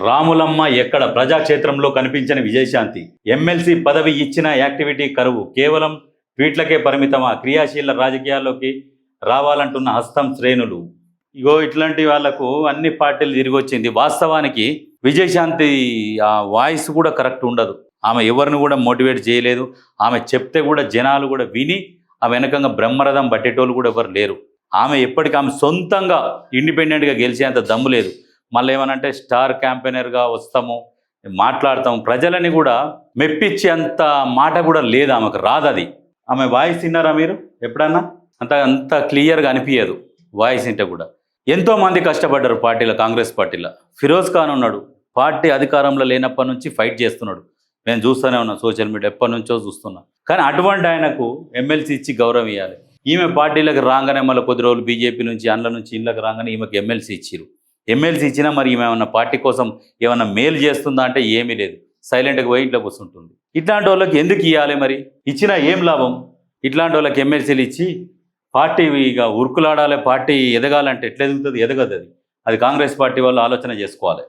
రాములమ్మ ఎక్కడ ప్రజాక్షేత్రంలో కనిపించిన విజయశాంతి? ఎమ్మెల్సీ పదవి ఇచ్చిన యాక్టివిటీ కరువు. కేవలం ట్వీట్లకే పరిమితమా? క్రియాశీల రాజకీయాల్లోకి రావాలంటున్న హస్తం శ్రేణులు. ఇగో ఇట్లాంటి వాళ్ళకు అన్ని పార్టీలు తిరిగి వచ్చింది వాస్తవానికి విజయశాంతి ఆ వాయిస్ కూడా కరెక్ట్ ఉండదు. ఆమె ఎవరిని కూడా మోటివేట్ చేయలేదు. ఆమె చెప్తే కూడా జనాలు కూడా విని ఆ వెనకంగా బ్రహ్మరథం పట్టేటోళ్ళు కూడా ఎవరు లేరు. ఆమె ఎప్పటికీ ఆమె సొంతంగా ఇండిపెండెంట్గా గెలిచేంత దమ్ము లేదు. మళ్ళీ ఏమనంటే స్టార్ క్యాంపెయినర్గా వస్తాము మాట్లాడతాము. ప్రజలని కూడా మెప్పించేంత మాట కూడా లేదు ఆమెకు రాదు అది ఆమె వాయిస్ విన్నారా మీరు ఎప్పుడన్నా? అంత అంత క్లియర్గా అనిపించదు వాయిస్ ఇంటే కూడా. ఎంతో మంది కష్టపడ్డారు పార్టీలో కాంగ్రెస్ పార్టీలో. ఫిరోజ్ ఖాన్ ఉన్నాడు పార్టీ అధికారంలో లేనప్పటి నుంచి ఫైట్ చేస్తున్నాడు. నేను చూస్తూనే ఉన్నా సోషల్ మీడియా ఎప్పటి నుంచో చూస్తున్నా. కానీ అటువంటి ఆయనకు ఎమ్మెల్సీ ఇచ్చి గౌరవం ఇవ్వాలి ఈమె పార్టీలకు రాగానే మళ్ళీ కొద్ది రోజులు బీజేపీ నుంచి అండ్ల నుంచి ఇళ్ళకి రాగానే ఈమెకి ఎమ్మెల్సీ ఇచ్చిరు ఎమ్మెల్సీ ఇచ్చినా మరి ఈమె ఏమన్నా పార్టీ కోసం ఏమన్నా మేలు చేస్తుందా అంటే ఏమీ లేదు. సైలెంట్గా పోయి ఇంట్లో కూర్చుంటుంది. ఇట్లాంటి వాళ్ళకి ఎందుకు ఇవ్వాలి మరి? ఇచ్చినా ఏం లాభం? ఇట్లాంటి వాళ్ళకి ఎమ్మెల్సీలు ఇచ్చి పార్టీ ఇక ఉరుకులాడాలి పార్టీ ఎదగాలంటే ఎట్లా ఎదుగుతుంది? ఎదగదు అది. అది కాంగ్రెస్ పార్టీ వాళ్ళు ఆలోచన చేసుకోవాలి.